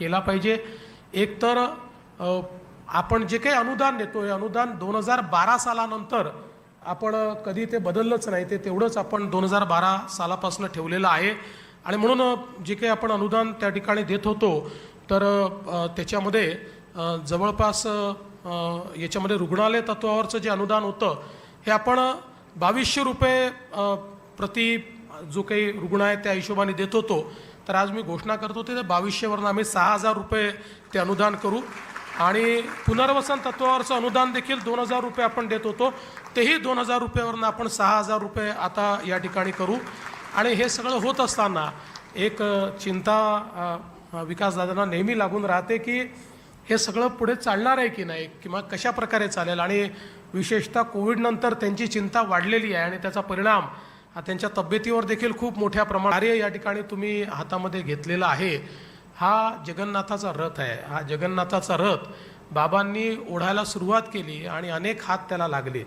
केला पाहिजे. एकतर आपण जे काही अनुदान देतो हे अनुदान दोन हजार बारा सालानंतर आपण कधी ते बदललंच नाही ते तेवढंच आपण दोन हजार बारा सालापासून ठेवलेलं आहे. आणि म्हणून जे काही आपण अनुदान त्या ठिकाणी देत होतो तर त्याच्यामध्ये जवळपास याच्यामध्ये रुग्णालय तत्वावरचं जे अनुदान होतं हे आपण बावीसशे रुपये प्रति जो काही रुग्ण आहे त्या हिशोबाने देत होतो. तर आज मी घोषणा करतो ते बावीसशेवरनं आम्ही सहा हजार रुपये ते अनुदान करू. आणि पुनर्वसन तत्वावरचं अनुदान देखील दोन हजार रुपये आपण देत होतो. तेही दोन हजार रुपयावरनं आपण सहा हजार रुपये आता या ठिकाणी करू. आणि हे सगळं होत असताना एक चिंता विकास विकासदादांना नेहमी लागून राहते की हे सगळं पुढे चालणार आहे की नाही किंवा कशा प्रकारे चालेल? आणि विशेषतः कोविडनंतर त्यांची चिंता वाढलेली आहे आणि त्याचा परिणाम त्यांच्या तब्येतीवर देखील खूप मोठ्या प्रमाणात कार्य या ठिकाणी तुम्ही हातामध्ये घेतलेला आहे. हा जगन्नाथाचा रथ आहे. हा जगन्नाथाचा रथ बाबांनी ओढायला सुरुवात केली आणि अनेक हात त्याला लागले.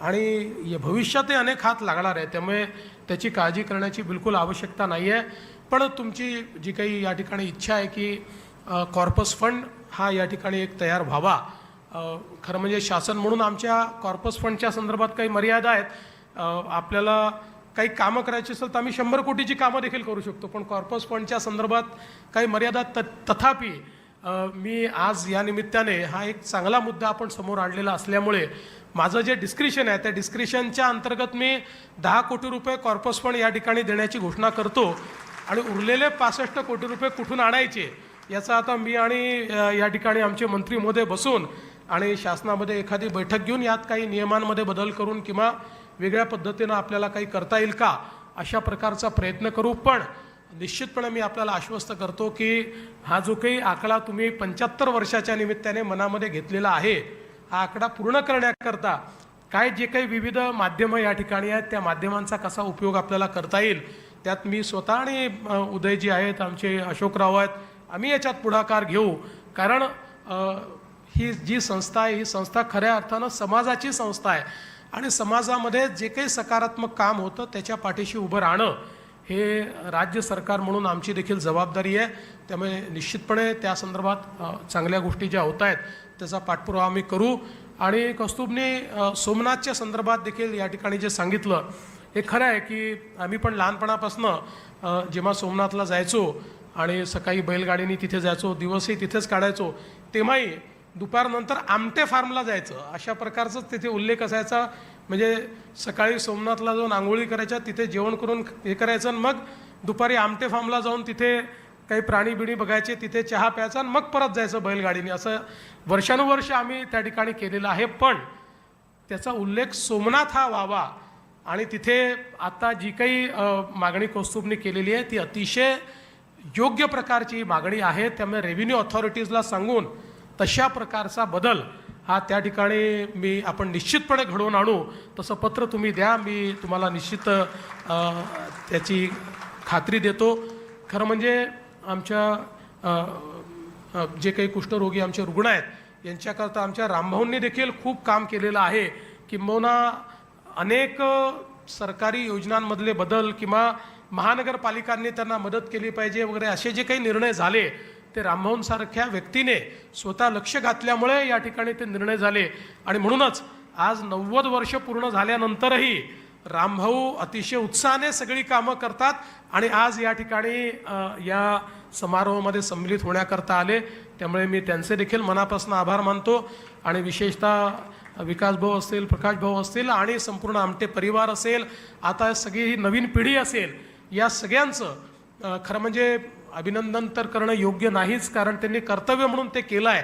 आणि भविष्यातही अनेक हात लागणार आहे. त्यामुळे त्याची काळजी करण्याची बिलकुल आवश्यकता नाही आहे पण तुमची जी काही या ठिकाणी इच्छा आहे की कॉर्पस फंड हा या ठिकाणी एक तयार व्हावा. खरं म्हणजे शासन म्हणून आमच्या कॉर्पस फंडच्या संदर्भात काही मर्यादा आहेत. आपल्याला काही कामं करायची असेल तर आम्ही शंभर कोटीची कामं देखील करू शकतो. पण कॉर्पस फंडच्या संदर्भात काही मर्यादा त तथापि मी आज या निमित्ताने हा एक चांगला मुद्दा आपण समोर आणलेला असल्यामुळे माझं जे डिस्क्रिशन आहे त्या डिस्क्रिशनच्या अंतर्गत मी दहा कोटी रुपये कॉर्पस फंड या ठिकाणी देण्याची घोषणा करतो आणि उरलेले पासष्ट कोटी रुपये कुठून आणायचे याचा आता मी आणि या ठिकाणी आमचे मंत्री महोदय बसून आणि शासनामध्ये एखादी बैठक घेऊन यात काही नियमांमध्ये बदल करून किंवा वेगळ्या पद्धतीनं आपल्याला काही करता येईल का? अशा प्रकारचा प्रयत्न करू. पण निश्चितपणे मी आपल्याला आश्वस्त करतो की हा जो काही आकडा तुम्ही पंच्याहत्तर वर्षाच्या निमित्ताने मनामध्ये घेतलेला आहे हा आकडा पूर्ण करण्याकरता काय जे काही विविध माध्यमं या ठिकाणी आहेत त्या माध्यमांचा कसा उपयोग आपल्याला करता येईल त्यात मी स्वतः आणि उदयजी आहेत आमचे अशोकराव आहेत आम्ही याच्यात पुढाकार घेऊ. कारण ही जी संस्था आहे ही संस्था खऱ्या अर्थानं समाजाची संस्था आहे. आणि समाजामध्ये जे काही सकारात्मक काम होतं त्याच्या पाठीशी उभं राहणं हे राज्य सरकार म्हणून आमची देखील जबाबदारी आहे. त्यामुळे निश्चितपणे त्या संदर्भात चांगल्या गोष्टी ज्या होत आहेत त्याचा पाठपुरावा आम्ही करू. आणि कौस्तुभने सोमनाथच्या संदर्भात देखील या ठिकाणी जे सांगितलं हे खरं आहे की आम्ही पण लहानपणापासनं जेव्हा सोमनाथला जायचो आणि सकाळी बैलगाडीने तिथे जायचो दिवसही तिथेच काढायचो तेव्हाही दुपारनंतर आमटे फार्मला जायचं. अशा प्रकारचंच तिथे उल्लेख असायचा. म्हणजे सकाळी सोमनाथला जाऊन आंघोळी करायच्या तिथे जेवण करून हे करायचं आणि मग दुपारी आमटे फार्मला जाऊन तिथे काही प्राणी बिणी बघायचे तिथे चहा प्यायचा आणि मग परत जायचं बैलगाडीने. असं वर्षानुवर्ष आम्ही त्या ठिकाणी केलेलं आहे. पण त्याचा उल्लेख सोमनाथ हा व्हावा. आणि तिथे आता जी काही मागणी कौस्तुभने केलेली आहे ती अतिशय योग्य प्रकारची मागणी आहे. त्यामुळे रेव्हेन्यू ऑथॉरिटीजला सांगून तशा प्रकारचा बदल हा त्या ठिकाणी मी आपण निश्चितपणे घडवून आणू. तसं पत्र तुम्ही द्या मी तुम्हाला निश्चित त्याची खात्री देतो. खरं म्हणजे आमच्या जे काही कुष्ठरोगी आमचे रुग्ण आहेत यांच्याकरता आमच्या रामभाऊंनी देखील खूप काम केलेलं आहे किंबहुना अनेक सरकारी योजनांमधले बदल किंवा महानगरपालिकांनी त्यांना मदत केली पाहिजे वगैरे असे जे काही निर्णय झाले ते रामभाऊंसारख्या व्यक्तीने स्वतः लक्ष घातल्यामुळे या ठिकाणी ते निर्णय झाले. आणि म्हणूनच आज नव्वद वर्ष पूर्ण झाल्यानंतरही रामभाऊ अतिशय उत्साहाने सगळी कामं करतात आणि आज या ठिकाणी या समारोहामध्ये सम्मिलित होण्याकरता आले. त्यामुळे मी त्यांचे देखील मनापासून आभार मानतो. आणि विशेषतः विकास भाऊ असतील प्रकाश भाऊ असतील आणि संपूर्ण आमटे परिवार असेल आता सगळी ही नवीन पिढी असेल या सगळ्यांचं खरं म्हणजे अभिनंदन तर करणं योग्य नाहीच कारण त्यांनी कर्तव्य म्हणून ते केलं आहे